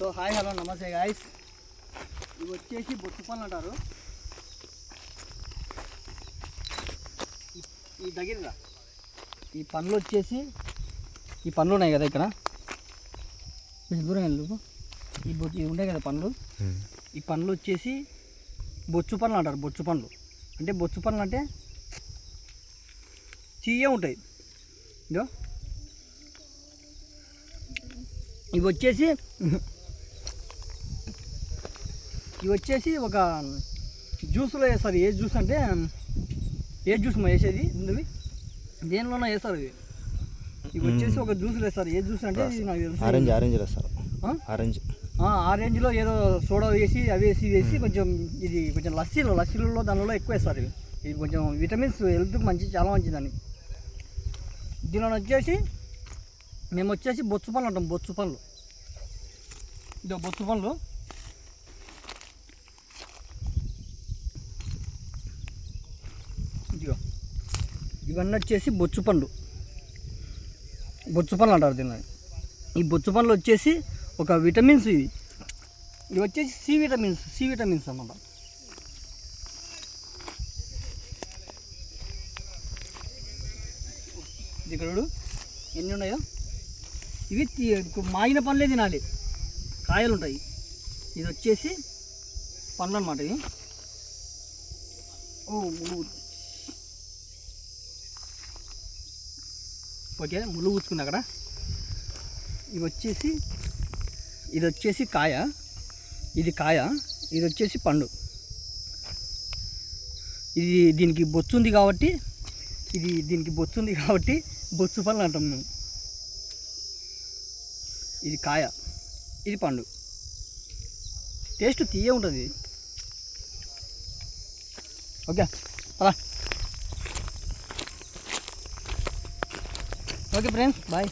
So hi hello namaste guys ఇవి వచ్చేసి బొట్టు పనులు అంటారు. ఈ- దగ్గరగా ఈ పండ్లు వచ్చేసి ఈ పండ్లు ఉన్నాయి కదా ఇక్కడ? కొంచెం దూరం వెళ్ళు ఈ బొచ్చు ఇవి ఉన్నాయి కదా పండ్లు ఈ పండ్లు వచ్చేసి బొచ్చు పండ్లు అంటారు బొచ్చు పండ్లు అంటే బొచ్చు పండ్లు అంటే తీయ ఉంటాయి. ఇదో ఇవి వచ్చేసి ఇవి వచ్చేసి ఒక జ్యూస్లో వేస్తారు. ఏ జ్యూస్ అంటే ఏ జ్యూస్ మా వేసేది? ఇవి దేనిలోనో వేస్తారు ఇవి. ఇవి వచ్చేసి ఒక జ్యూస్లో వేస్తారు. ఏ జ్యూస్ అంటే ఇది నాకు తెలుసు. ఆరెంజ్ ఆరెంజ్ రాస్తారు ఆ? ఆరెంజ్. ఆ, ఆరెంజ్లో ఏదో సోడా వేసి అవి వేసి వేసి కొంచెం ఇది కొంచెం లస్సీలో లస్సీలలో దానిలో ఎక్కువ వేస్తారు ఇవి. ఇది కొంచెం విటమిన్స్ హెల్త్కి మంచి చాలా మంచిదని. దీనిలో వచ్చేసి మేము వచ్చేసి బొచ్చు పనులు అంటాం. బొచ్చు పనులు ఇదో బొచ్చు పనులు ఇవన్నీ వచ్చేసి బొచ్చు పండ్లు. బొచ్చు పండ్లు అంటారు దీన్ని. ఈ బొచ్చు పండ్లు వచ్చేసి ఒక విటమిన్స్ ఇవి. ఇవి వచ్చేసి సి విటమిన్స్ సి విటమిన్స్ అన్నమాట. ఇక్కడ ఎన్ని ఉన్నాయో? ఇవి మాగిన పండ్లే తినాలి. కాయలు ఉంటాయి. ఇది వచ్చేసి పండ్లు అనమాట ఇవి. ఓ ఓకే ముళ్ళు కూర్చుకుంది అక్కడ. ఇవి వచ్చేసి ఇది వచ్చేసి కాయ. ఇది కాయ ఇది వచ్చేసి పండు. ఇది దీనికి బొచ్చు ఉంది కాబట్టి ఇది దీనికి బొచ్చు ఉంది కాబట్టి బొచ్చు పళ్ళు అంటాం మేము. ఇది కాయ ఇది పండు. టేస్ట్ తీయ ఉంటుంది. ఓకే అలా ఓకే ఫ్రెండ్స్ బాయ్